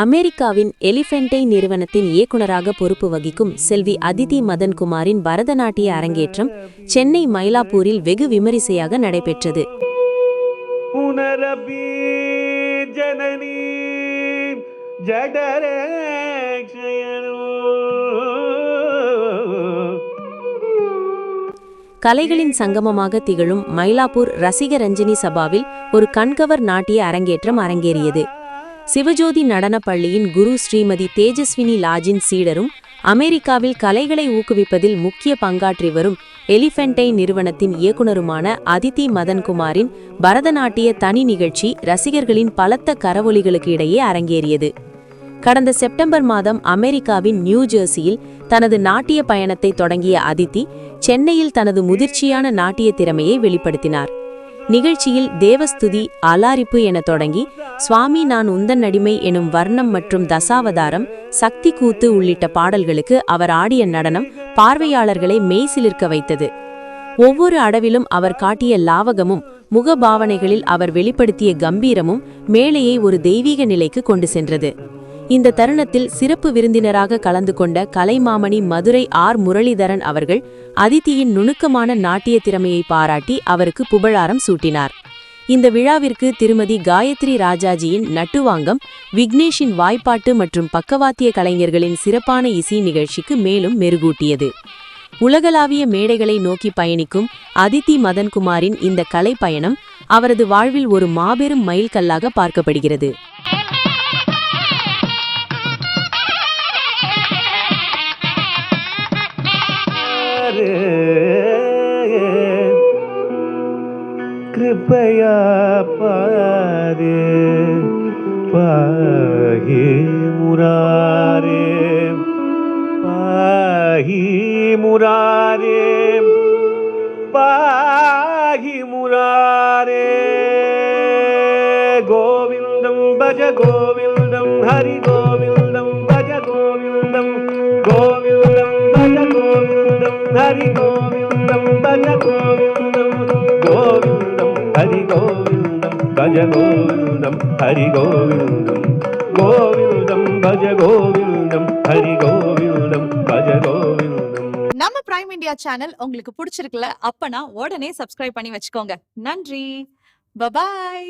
அமெரிக்காவின் எலிஃபென்டை நிறுவனத்தின் இயக்குநராக பொறுப்பு வகிக்கும் செல்வி அதிதி மதன்குமாரின் பரதநாட்டிய அரங்கேற்றம் சென்னை மயிலாப்பூரில் வெகு விமரிசையாக நடைபெற்றது. கலைகளின் சங்கமமாக திகழும் மயிலாப்பூர் ரசிகரஞ்சினி சபாவில் ஒரு கண்கவர் நாட்டிய அரங்கேற்றம் அரங்கேறியது. சிவஜோதி நடனப் பள்ளியின் குரு ஸ்ரீமதி தேஜஸ்வினி லாஜின் சீடரும் அமெரிக்காவில் கலைகளை ஊக்குவிப்பதில் முக்கிய பங்காற்றி வரும் எலிஃபென்டை நிறுவனத்தின் இயக்குனருமான அதிதி மதன்குமாரின் பரதநாட்டிய தனி நிகழ்ச்சி ரசிகர்களின் பலத்த கரவொலிகளுக்கு இடையே அரங்கேறியது. கடந்த செப்டம்பர் மாதம் அமெரிக்காவின் நியூ ஜெர்சியில் தனது நாட்டிய பயணத்தை தொடங்கிய அதித்தி சென்னையில் தனது முதிர்ச்சியான நாட்டிய திறமையை வெளிப்படுத்தினார். நிகழ்ச்சியில் தேவஸ்துதி அலாரிப்பு என தொடங்கி சுவாமி நான் உந்தன் அடிமை எனும் வர்ணம் மற்றும் தசாவதாரம் சக்தி கூத்து உள்ளிட்ட பாடல்களுக்கு அவர் ஆடிய நடனம் பார்வையாளர்களை மெய்சிலிர்க்க வைத்தது. ஒவ்வொரு அடவிலும் அவர் காட்டிய லாவகமும் முகபாவனைகளில் அவர் வெளிப்படுத்திய கம்பீரமும் மேலையை ஒரு தெய்வீக நிலைக்கு கொண்டு சென்றது. இந்த தருணத்தில் சிறப்பு விருந்தினராக கலந்து கொண்ட கலைமாமணி மதுரை ஆர். முரளிதரன் அவர்கள் அதித்தியின் நுணுக்கமான நாட்டிய திறமையை பாராட்டி அவருக்கு புகழாரம் சூட்டினார். இந்த விழாவிற்கு திருமதி காயத்ரி ராஜாஜியின் நட்டுவாங்கம் விக்னேஷின் வாய்ப்பாட்டு மற்றும் பக்கவாத்திய கலைஞர்களின் சிறப்பான இசை நிகழ்ச்சிக்கு மேலும் மெருகூட்டியது. உலகளாவிய மேடைகளை நோக்கி பயணிக்கும் அதித்தி மதன்குமாரின் இந்த கலை பயணம் அவரது வாழ்வில் ஒரு மாபெரும் மைல்கல்லாக பார்க்கப்படுகிறது. கிருபையாப்பாரு பாகி முராரே பாகி முராரே பாகி முராரே கோவிந்தம் பஜ கோவிந்தம் ஹரி கோவிந்தம் பஜ கோவிந்தம் கோவிந்தம் பஜ கோவிந்தம் ஹரி கோவிந்தம் பஜ கோவிந்தம் ഭജ ഗോവിന്ദം ഹരി ഗോവിന്ദം ഗോവിന്ദം ഭജ ഗോവിന്ദം ഹരി ഗോവിന്ദം ഭജ ഗോവിന്ദം நம்ம பிரைம் இந்தியா சேனல் உங்களுக்கு பிடிச்சிருக்குல்ல அப்பனா உடனே சப்ஸ்கிரைப் பண்ணி வச்சுக்கோங்க. நன்றி. பபாய்